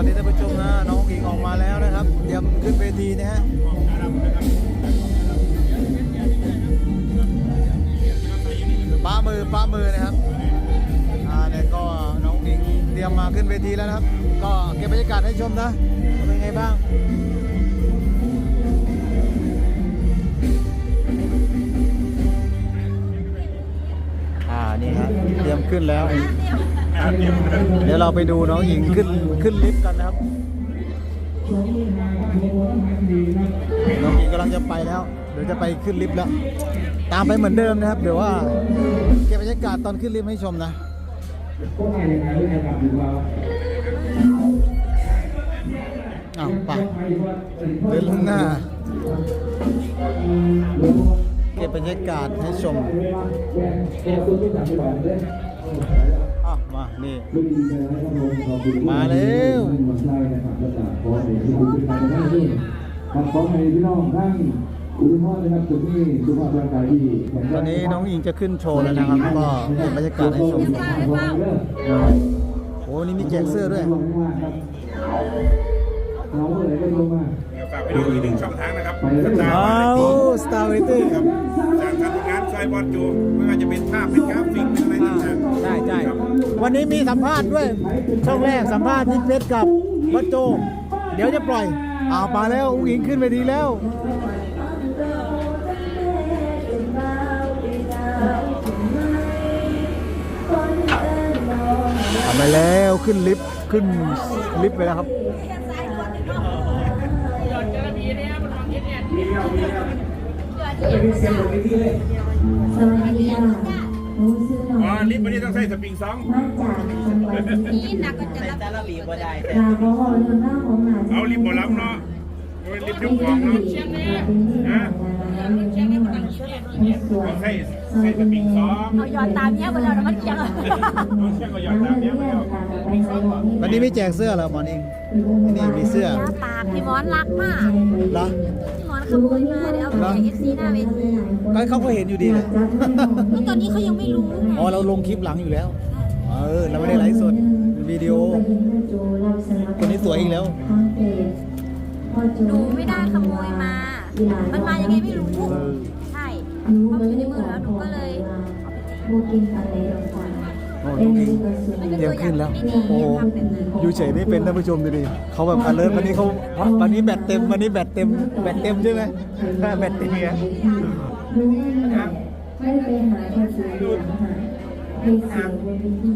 วัสดีท่านผู้ชมนะน้องหญิงออกมาแล้วนะครับเตรียมขึ้นเวทีนะฮะป้ามือป้ามือนะครับอ่าเนี่ยก็น้องหญิงเตรียมมาขึ้นเวทีแล้วนะครับ ก็เก็บบรรยากาศให้ชมนะเป็นไงบ้างอ่านี่ครับเตรียมขึ้นแล้ว เดี๋ยวเราไปดูน้องหญิงขึ้นขึ้นลิฟต์กันนะครับ น้องหญิงกำลังจะไปแล้ว เดี๋ยวจะไปขึ้นลิฟต์แล้ว ตามไปเหมือนเดิมนะครับ เดี๋ยวว่าเก็บบรรยากาศตอนขึ้นลิฟต์ให้ชมนะอ้าวไปเดินลงหน้าเก็บบรรยากาศให้ชม นี่ มาแล้วครับขอให้พี่น้องทั้งอุดมพรนะครับจุดนี้สุขภาพร่างกายดีแข็งแรงตอนนี้น้องอิงจะขึ้นโชว์แล้วนะครับ ก็เก็บบรรยากาศให้ชมโอ้นี่มีแจกเสื้อด้วยเราเมื่อไหร่ก็ลงมาฝากไปดูอีกหนึ่งช่องทางนะครับไปเลยตามอ้าวสตาร์เวทีจากการทำงานซอยบอลจูไม่ว่าจะเป็นภาพเป็นกราฟิกเป็น วันนี้มีสัมภาษณ์ด้วย ช่องแรกสัมภาษณ์ที่เพชรกับวัดโจ เดี๋ยวจะปล่อยอามาแล้วอุ้งอิงขึ้นไปทีแล้ว ทำไปแล้วขึ้นลิฟต์ขึ้นลิฟต์ไปแล้วครับ สวัสดีค่ะ ลิฟต์วันนี้ต้องใส่สปริงซองมาจากจังหวัดพิจิตรแต่ละบีบ่ได้ค่ะเพราะว่าเรื่อาของหลานเอาลิฟต์บอลลับเนาะเอาลิฟต์ยกของเนาะฮะต้องใส่ใส่สปริงซองเอาหยอดตามเนี้ยไปแล้วนะมันเคียงต้องเชื่อก็ยอมตามเนี้ยไปแล้ววันนี้ไม่แจกเสื้อเหรอหมอนิ่งนี่มีเสื้อยาปากพี่มอนรักมากเหรอ ขโมยมาเดี๋ยวเอาไปให้เอฟซีหน้าเวทีก็เขาก็เห็นอยู่ดีเลยแล้วตอนนี้เขายังไม่รู้ไงอ๋อเราลงคลิปหลังอยู่แล้ว เออ เราไม่ได้ไลฟ์สดวิดีโอ คนนี้สวยอีกแล้ว หนูไม่ได้ขโมยมา มันมายังไงไม่รู้เออใช่รู้เพราะมัมันนอยู่ไม่ในมือก่อแล้วหนูก็เลยโมกินอะไรลงไป โอ้น้องอิงเตรียมขึ้นแล้ว โอ้โหอยู่เฉยไม่เป็นท่านผู้ชมดูดิเขาแบบอเลิร์วันนี้เขาวันนี้แบตเต็มวันนี้แบตเต็มแบตเต็มใช่ไหมแบตเต็มไงรู้ไม่ได้ไปหาคนสวยหรือหาไปเสียงบนเวที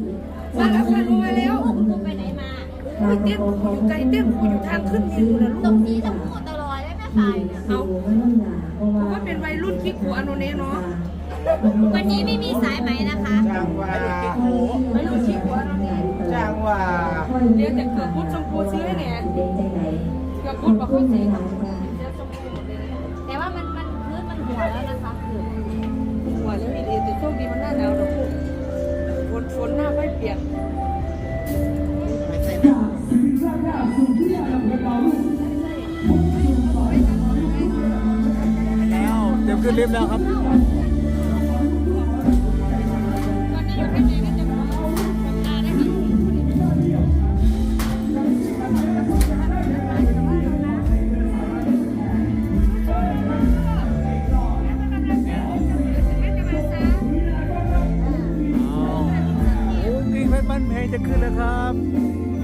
มาแล้วค่ะรู้มาแล้วผมไปไหนมาเราเต้นขอขออยู่ไกลเต้นอยู่ทางขึ้นอยู่นะตรลูงกนี้ต้องพูดตลอดได้ไหมไฟเอาไม่ต้องด่าเพราะว่าว่าเป็นวัยรุ่นคิกหัวอโนเนเนาะ วันนี้ไม่มีสายไหมนะคะจ้างว่าวัยรุ่นคิกหัวอโนเนจ้างว่าเดี๋ยวจะเกิดพุทธชมพูซื้อให้เนี่ยเด็กใจไหนเกิดพุทธบอกเขาสีหลายจ้าแต่ว่ามันมันพื้นมันหัวแล้วนะคะคือหัวยังมีดีแต่โชคดีมันหน้าหนาวนะลูกฝนฝนหน้าไม่เปียกแล้วเตรียมขึ้นลิฟต์แล้วครับ เพชรบ้านเพลงจะขึ้นแล้วครับ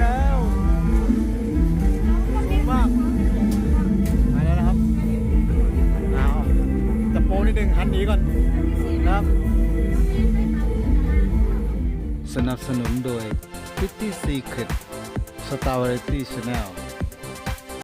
แล้วมากมาแล้วนะครับเอาจะโป้นิดนึงหันหนีก่อนนะครับ สนับสนุนโดย Pretty Secret Star Variety Channel